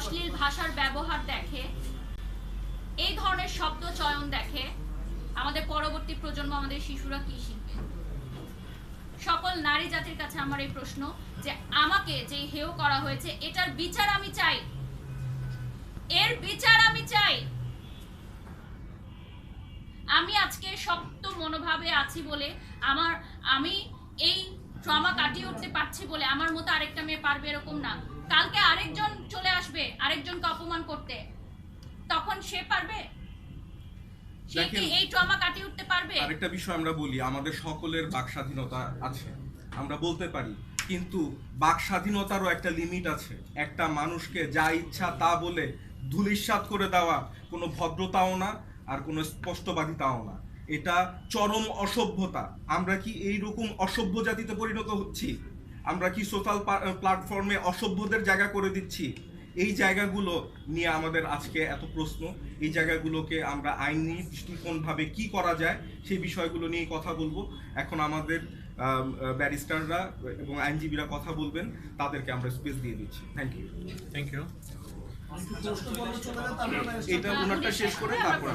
অশ্লীল ভাষার ব্যবহার দেখে, এই ধরনের শব্দ চয়ন দেখে আমাদের পরবর্তী প্রজন্ম আমাদের শিশুরা কি শিখবে? সকল নারী জাতির কাছে আমার এই প্রশ্ন যে আমাকে যে হেয় করা হয়েছে, এটার বিচার আমি চাই। এর বিচার আমি চাই। আমি আজকে শক্ত মনোভাবে আছি বলে আমার, আমি এই ট্রমা কাটিয়ে উঠতে পারছি বলে আমার মতো আরেকটা মেয়ে পারবে এরকম না। কালকে আরেকজন চলে আসবে আরেকজনকে অপমান করতে? তখন সে পারবে? সে কি এই ট্রমা কাটিয়ে উঠতে পারবে? আরেকটা বিষয় আমরা বলি আমাদের সকলের বাক স্বাধীনতা আছে আমরা বলতে পারি কিন্তু বাক স্বাধীনতারও একটা লিমিট আছে। একটা মানুষকে যা ইচ্ছা তা বলে ধুলিস্বাদ করে দেওয়া কোনো ভদ্রতাও না আর কোনো স্পষ্টবাদিতাও না। এটা চরম অসভ্যতা। আমরা কি এই রকম অসভ্য জাতিতে পরিণত হচ্ছি? আমরা কি সোশ্যাল প্ল্যাটফর্মে অসভ্যদের জায়গা করে দিচ্ছি? এই জায়গাগুলো নিয়ে আমাদের আজকে এত প্রশ্ন। এই জায়গাগুলোকে আমরা আইনি দৃষ্টিকোণভাবে কি করা যায় সেই বিষয়গুলো নিয়ে কথা বলব। এখন আমাদের ব্যারিস্টাররা এবং আইনজীবীরা কথা বলবেন তাদেরকে আমরা স্পেস দিয়ে দিচ্ছি। থ্যাংক ইউ থ্যাংক ইউ এটা ওনারটা শেষ করে তারপর